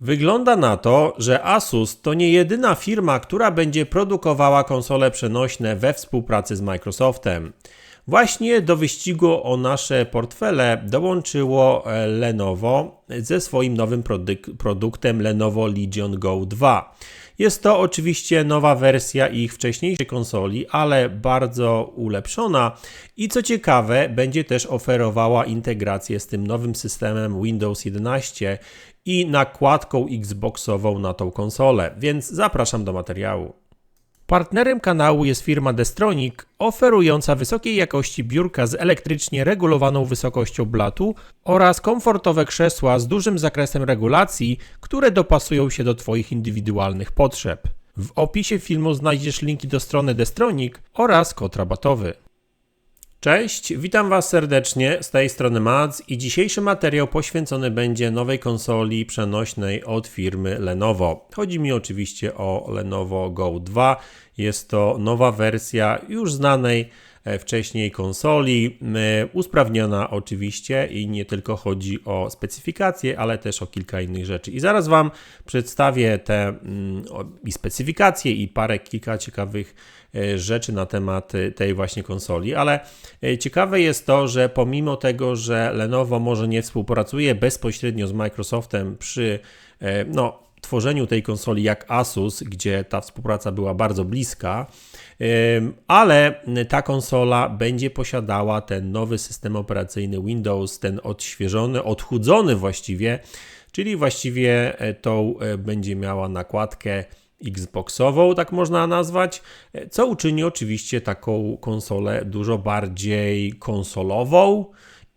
Wygląda na to, że Asus to nie jedyna firma, która będzie produkowała konsole przenośne we współpracy z Microsoftem. Właśnie do wyścigu o nasze portfele dołączyło e, Lenovo ze swoim nowym produk- produktem Lenovo Legion Go 2. Jest to oczywiście nowa wersja ich wcześniejszej konsoli, ale bardzo ulepszona i co ciekawe, będzie też oferowała integrację z tym nowym systemem Windows 11 i nakładką Xboxową na tą konsolę, więc zapraszam do materiału. Partnerem kanału jest firma Destronic, oferująca wysokiej jakości biurka z elektrycznie regulowaną wysokością blatu oraz komfortowe krzesła z dużym zakresem regulacji, które dopasują się do Twoich indywidualnych potrzeb. W opisie filmu znajdziesz linki do strony Destronic oraz kod rabatowy. Cześć, witam Was serdecznie, z tej strony Mads i dzisiejszy materiał poświęcony będzie nowej konsoli przenośnej od firmy Lenovo. Chodzi mi oczywiście o Lenovo Go 2. Jest to nowa wersja już znanej wcześniej konsoli, e, usprawniona oczywiście i nie tylko chodzi o specyfikacje, ale też o kilka innych rzeczy. I zaraz Wam przedstawię te i specyfikacje i parę kilka ciekawych e, rzeczy na temat tej właśnie konsoli, ale ciekawe jest to, że pomimo tego, że Lenovo może nie współpracuje bezpośrednio z Microsoftem przy no, tworzeniu tej konsoli jak Asus, gdzie ta współpraca była bardzo bliska, ale ta konsola będzie posiadała ten nowy system operacyjny Windows, ten odświeżony, odchudzony właściwie, czyli właściwie e, tą e, będzie miała nakładkę Xboxową, tak można nazwać, e, co uczyni oczywiście taką konsolę dużo bardziej konsolową,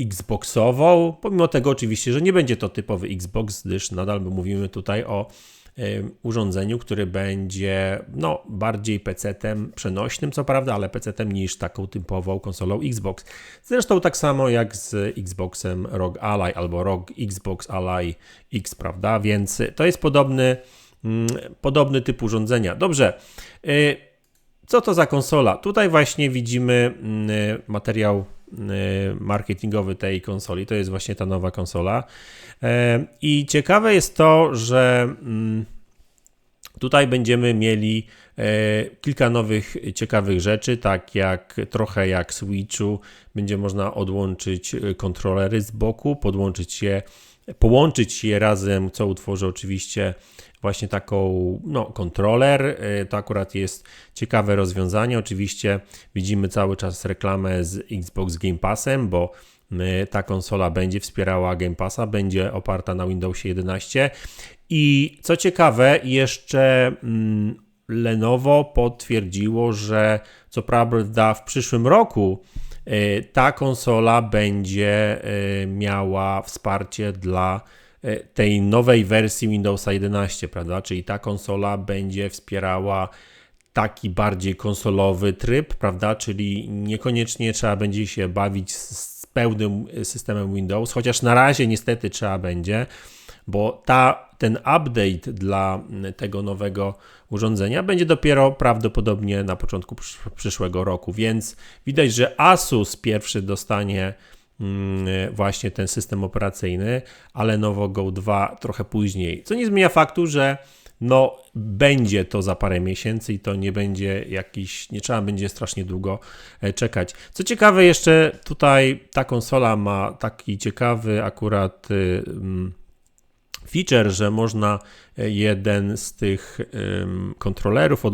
Xboxową, pomimo tego oczywiście, że nie będzie to typowy Xbox, gdyż nadal mówimy tutaj o urządzeniu, który będzie no, bardziej PC-tem przenośnym, co prawda, ale PC-tem niż taką typową konsolą Xbox. Zresztą tak samo jak z Xboxem ROG Ally albo ROG Xbox Ally X, prawda? Więc to jest podobny, mm, podobny typ urządzenia. Dobrze. Y, co to za konsola? Tutaj właśnie widzimy mm, materiał marketingowy tej konsoli. To jest właśnie ta nowa konsola. E, I ciekawe jest to, że mm, tutaj będziemy mieli e, kilka nowych ciekawych rzeczy, tak jak trochę jak Switchu, będzie można odłączyć kontrolery z boku, podłączyć je, połączyć je razem, co utworzy oczywiście właśnie taką no, kontroler. E, to akurat jest ciekawe rozwiązanie. Oczywiście widzimy cały czas reklamę z Xbox Game Passem, bo ta konsola będzie wspierała Game Passa, będzie oparta na Windowsie 11 i co ciekawe, jeszcze mm, Lenovo potwierdziło, że co prawda w przyszłym roku e, ta konsola będzie e, miała wsparcie dla e, tej nowej wersji Windowsa 11, prawda? Czyli ta konsola będzie wspierała taki bardziej konsolowy tryb, prawda? Czyli niekoniecznie trzeba będzie się bawić z pełnym systemem Windows, chociaż na razie niestety trzeba będzie, bo ta, ten update dla tego nowego urządzenia będzie dopiero prawdopodobnie na początku przyszłego roku, więc widać, że Asus pierwszy dostanie mm, właśnie ten system operacyjny, ale Novo Go 2 trochę później, co nie zmienia faktu, że no będzie to za parę miesięcy i to nie będzie jakiś, nie trzeba będzie strasznie długo e, czekać. Co ciekawe jeszcze tutaj ta konsola ma taki ciekawy akurat y, mm, feature, że można e, jeden z tych kontrolerów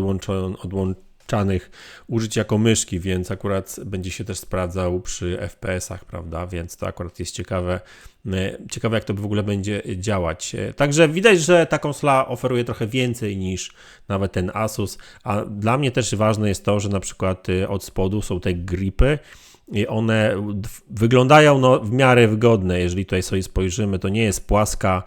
odłączanych użyć jako myszki, więc akurat będzie się też sprawdzał przy FPS-ach, prawda? Więc to akurat jest ciekawe E, ciekawe, jak to w ogóle będzie działać. E, także widać, że ta konsola oferuje trochę więcej niż nawet ten Asus, a dla mnie też ważne jest to, że na przykład e, od spodu są te gripy i one wyglądają no, w miarę wygodne. Jeżeli tutaj sobie spojrzymy, to nie jest płaska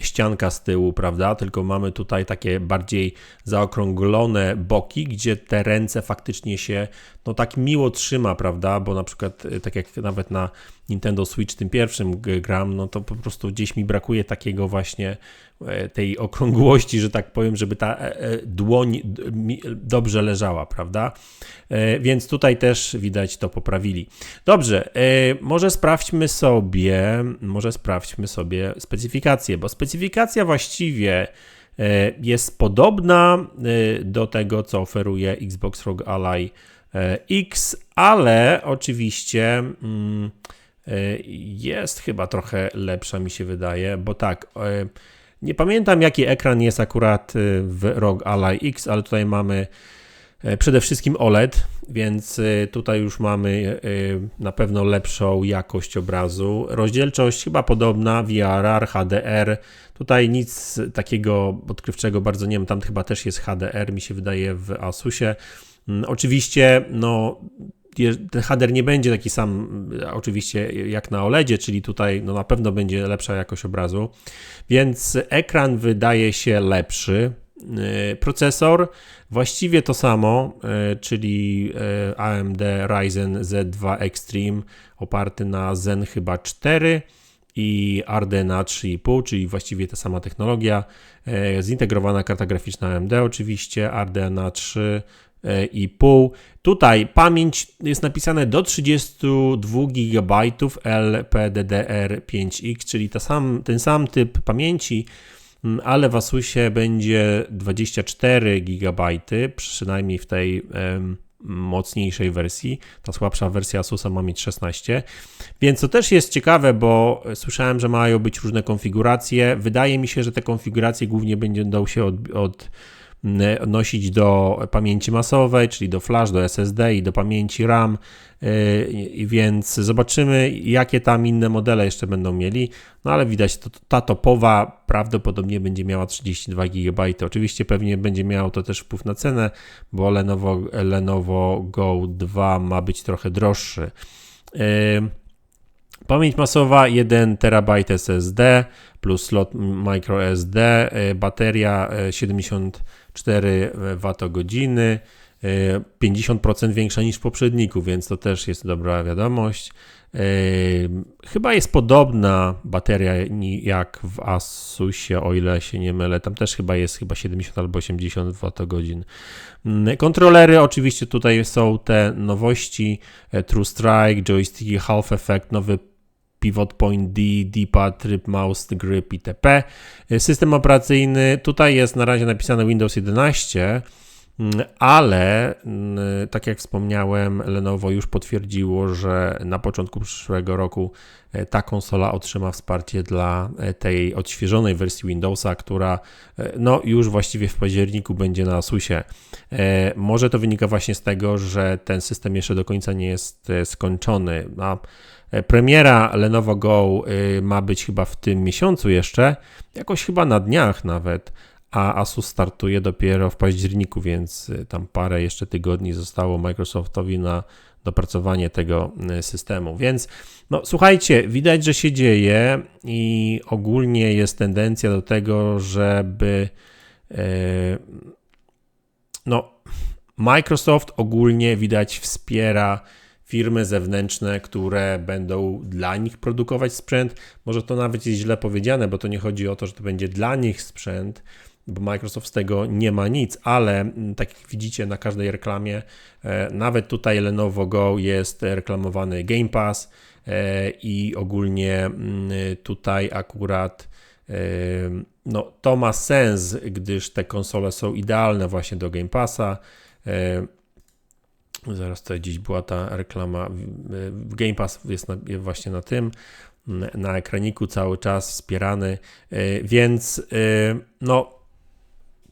ścianka z tyłu, prawda? Tylko mamy tutaj takie bardziej zaokrąglone boki, gdzie te ręce faktycznie się no tak miło trzyma, prawda? Bo na przykład tak jak nawet na Nintendo Switch tym pierwszym gram, no to po prostu gdzieś mi brakuje takiego właśnie e, tej okrągłości, że tak powiem, żeby ta dłoń dobrze leżała, prawda? Więc tutaj też widać to poprawili. Dobrze, może sprawdźmy sobie, może sprawdźmy sobie specyfikację, bo specyfikacja właściwie E, jest podobna e, do tego, co oferuje Xbox Rogue Ally e, X, ale oczywiście mm, jest chyba trochę lepsza, mi się wydaje, bo tak. Nie pamiętam, jaki ekran jest akurat w ROG Ally X, ale tutaj mamy przede wszystkim OLED, więc tutaj już mamy na pewno lepszą jakość obrazu. Rozdzielczość chyba podobna, VRR, HDR, Tutaj nic takiego odkrywczego bardzo nie wiem, tam chyba też jest HDR, mi się wydaje, w Asusie. Mm, oczywiście, no, ten nie będzie taki sam oczywiście jak na OLEDzie, czyli tutaj no, na pewno będzie lepsza jakość obrazu, więc ekran wydaje się lepszy. E, procesor właściwie to samo, e, czyli e, AMD Ryzen Z2 Extreme oparty na Zen chyba 4 i Ardena 3,5, czyli właściwie ta sama technologia. Zintegrowana karta graficzna AMD oczywiście, Ardena 3, 1,5. Tutaj pamięć jest napisane do 32 GB LPDDR5X, czyli ta sam, ten sam typ pamięci, mm, ale w Asusie będzie 24 GB, przynajmniej w tej mocniejszej wersji. Ta słabsza wersja Asusa ma mieć 16. Więc to też jest ciekawe, bo słyszałem, że mają być różne konfiguracje. Wydaje mi się, że te konfiguracje głównie będą się od, od nosić do pamięci masowej, czyli do flash, do SSD i do pamięci RAM, yy, więc zobaczymy, jakie tam inne modele jeszcze będą mieli. No ale widać, to, ta topowa prawdopodobnie będzie miała 32 GB. Oczywiście pewnie będzie miało to też wpływ na cenę, bo Lenovo, Lenovo Go 2 ma być trochę droższy. Yy, pamięć masowa 1 TB SSD plus slot microSD, bateria 70 4 Wh, 50% większa niż w poprzedniku, więc to też jest dobra wiadomość. E, chyba jest podobna bateria jak w Asusie, o ile się nie mylę. Tam też chyba jest chyba 70 albo 80 Wh. Mm, kontrolery oczywiście tutaj są te nowości e, True Strike, joysticki Half Effect, nowy Pivot Point D, D-pad, tryb mouse, grip itp. System operacyjny, tutaj jest na razie napisane Windows 11, mm, ale mm, tak jak wspomniałem, Lenovo już potwierdziło, że na początku przyszłego roku e, ta konsola otrzyma wsparcie dla e, tej odświeżonej wersji Windowsa, która e, no, już właściwie w październiku będzie na Asusie. Może to wynika właśnie z tego, że ten system jeszcze do końca nie jest skończony. A premiera Lenovo Go y, ma być chyba w tym miesiącu jeszcze, jakoś chyba na dniach nawet, a Asus startuje dopiero w październiku, więc y, tam parę jeszcze tygodni zostało Microsoftowi na dopracowanie tego y, systemu. Więc no słuchajcie, widać, że się dzieje i ogólnie jest tendencja do tego, żeby no Microsoft ogólnie widać wspiera firmy zewnętrzne, które będą dla nich produkować sprzęt. Może to nawet jest źle powiedziane, bo to nie chodzi o to, że to będzie dla nich sprzęt, bo Microsoft z tego nie ma nic, ale mm, tak jak widzicie na każdej reklamie, e, nawet tutaj Lenovo Go jest reklamowany Game Pass e, i ogólnie mm, tutaj akurat e, no, to ma sens, gdyż te konsole są idealne właśnie do Game Passa. Zaraz tutaj gdzieś była ta reklama. Game Pass jest na, właśnie na tym, na ekraniku cały czas wspierany, e, więc e, no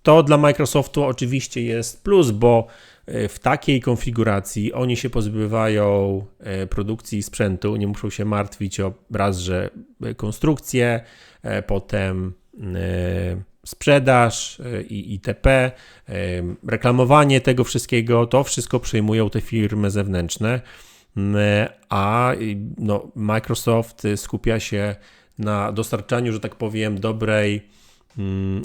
to dla Microsoftu oczywiście jest plus, bo e, w takiej konfiguracji oni się pozbywają produkcji sprzętu, nie muszą się martwić o raz, że konstrukcję, potem sprzedaż e, i itp., e, reklamowanie tego wszystkiego, to wszystko przejmują te firmy zewnętrzne, a no, Microsoft skupia się na dostarczaniu, że tak powiem, dobrej,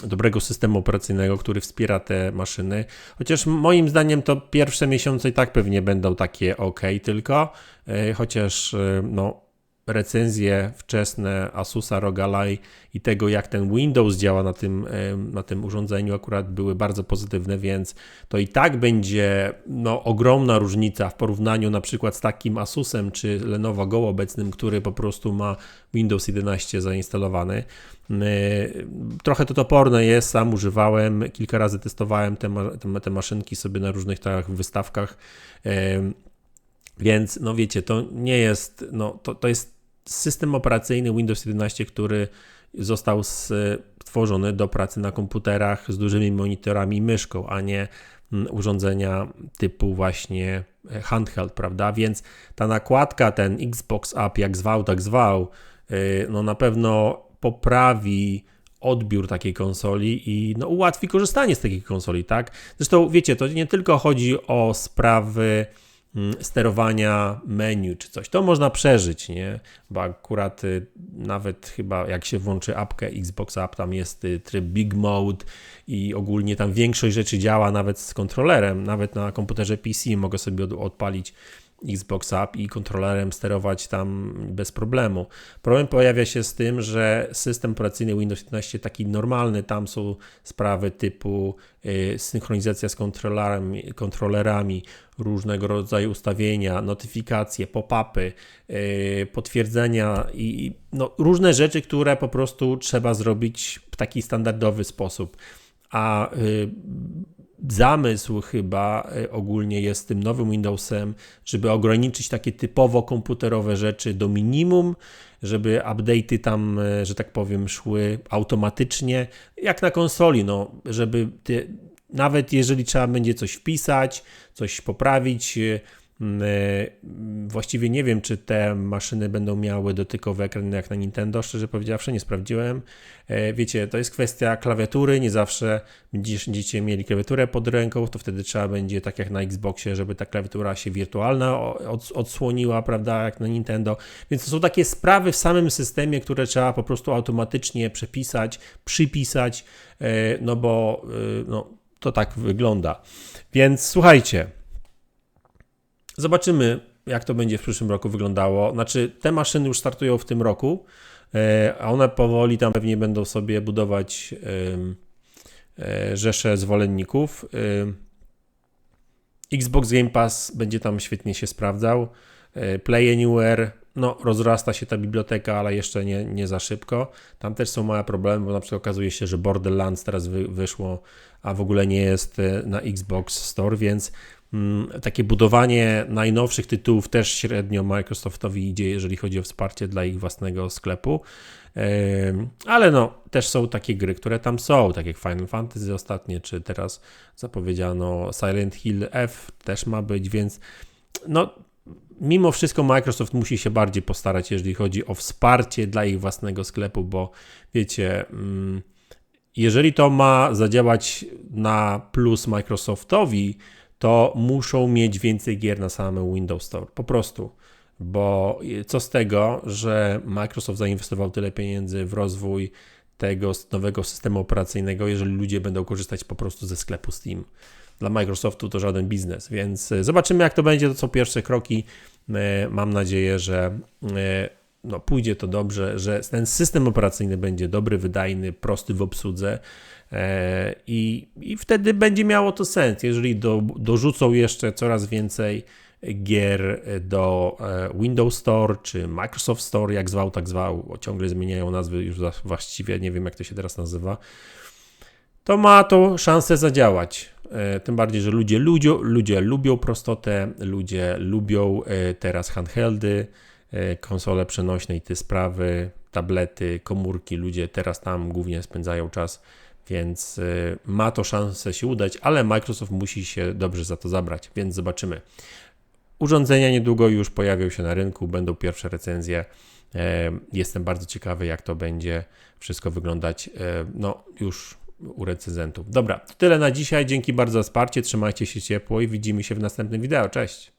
dobrego systemu operacyjnego, który wspiera te maszyny. Chociaż moim zdaniem to pierwsze miesiące i tak pewnie będą takie ok, tylko e, chociaż no, recenzje wczesne Asusa ROG i tego, jak ten Windows działa na tym, na tym urządzeniu, akurat były bardzo pozytywne, więc to i tak będzie no, ogromna różnica w porównaniu na przykład z takim Asusem czy Lenovo Go obecnym, który po prostu ma Windows 11 zainstalowany. Trochę to toporne jest, sam używałem, kilka razy testowałem te, te, maszynki sobie na różnych tak wystawkach. Więc, no wiecie, to nie jest, no to, to jest system operacyjny Windows 11, który został stworzony do pracy na komputerach z dużymi monitorami i myszką, a nie mm, urządzenia typu właśnie e, handheld, prawda? Więc ta nakładka, ten Xbox App, jak zwał, tak zwał, y, no na pewno poprawi odbiór takiej konsoli i no, ułatwi korzystanie z takiej konsoli, tak? Zresztą wiecie, to nie tylko chodzi o sprawy sterowania menu czy coś. To można przeżyć, nie? Bo akurat y, nawet chyba jak się włączy apkę Xbox App, tam jest y, tryb Big Mode i ogólnie tam większość rzeczy działa nawet z kontrolerem. Nawet na komputerze PC mogę sobie odpalić Xbox App i kontrolerem sterować tam bez problemu. Problem pojawia się z tym, że system operacyjny Windows 11 taki normalny, tam są sprawy typu y, synchronizacja z kontrolerami, kontrolerami, różnego rodzaju ustawienia, notyfikacje, pop-upy, y, potwierdzenia i no, różne rzeczy, które po prostu trzeba zrobić w taki standardowy sposób. A y, zamysł chyba e, ogólnie jest tym nowym Windowsem, żeby ograniczyć takie typowo komputerowe rzeczy do minimum, żeby update'y tam, e, że tak powiem, szły automatycznie, jak na konsoli, no, żeby nawet jeżeli trzeba będzie coś wpisać, coś poprawić, e, właściwie nie wiem, czy te maszyny będą miały dotykowy ekran jak na Nintendo, szczerze powiedziawszy, nie sprawdziłem. E, wiecie, to jest kwestia klawiatury, nie zawsze będziecie mieli klawiaturę pod ręką, to wtedy trzeba będzie, tak jak na Xboxie, żeby ta klawiatura się wirtualna odsłoniła, prawda, jak na Nintendo. Więc to są takie sprawy w samym systemie, które trzeba po prostu automatycznie przepisać, przypisać, e, no bo no, to tak wygląda. Więc słuchajcie, Zobaczymy, jak to będzie w przyszłym roku wyglądało. Znaczy, te maszyny już startują w tym roku, e, a one powoli tam pewnie będą sobie budować e, rzesze zwolenników. Xbox Game Pass będzie tam świetnie się sprawdzał. E, Play Anywhere, no rozrasta się ta biblioteka, ale jeszcze nie, nie za szybko. Tam też są małe problemy, bo na przykład okazuje się, że Borderlands teraz wy, wyszło, a w ogóle nie jest na Xbox Store, więc takie budowanie najnowszych tytułów też średnio Microsoftowi idzie, jeżeli chodzi o wsparcie dla ich własnego sklepu. Ale no, też są takie gry, które tam są, tak jak Final Fantasy ostatnie, czy teraz zapowiedziano Silent Hill F też ma być, więc no, mimo wszystko Microsoft musi się bardziej postarać, jeżeli chodzi o wsparcie dla ich własnego sklepu, bo wiecie, mm, jeżeli to ma zadziałać na plus Microsoftowi, to muszą mieć więcej gier na samym Windows Store. Po prostu. Bo co z tego, że Microsoft zainwestował tyle pieniędzy w rozwój tego nowego systemu operacyjnego, jeżeli ludzie będą korzystać po prostu ze sklepu Steam. Dla Microsoftu to żaden biznes, więc e, zobaczymy, jak to będzie. To są pierwsze kroki. E, mam nadzieję, że e, no, pójdzie to dobrze, że ten system operacyjny będzie dobry, wydajny, prosty w obsłudze e, i, i wtedy będzie miało to sens. Jeżeli do, dorzucą jeszcze coraz więcej gier do e, Windows Store czy Microsoft Store, jak zwał, tak zwał, ciągle zmieniają nazwy, już właściwie nie wiem, jak to się teraz nazywa, to ma to szansę zadziałać. E, tym bardziej, że ludzie, ludzie, ludzie lubią prostotę, ludzie lubią teraz handheldy, konsole przenośne i te sprawy, tablety, komórki, ludzie teraz tam głównie spędzają czas, więc e, ma to szansę się udać, ale Microsoft musi się dobrze za to zabrać, więc zobaczymy. Urządzenia niedługo już pojawią się na rynku, będą pierwsze recenzje. E, jestem bardzo ciekawy, jak to będzie wszystko wyglądać. No, już u recenzentów. Dobra, to tyle na dzisiaj. Dzięki bardzo za wsparcie. Trzymajcie się ciepło i widzimy się w następnym wideo. Cześć.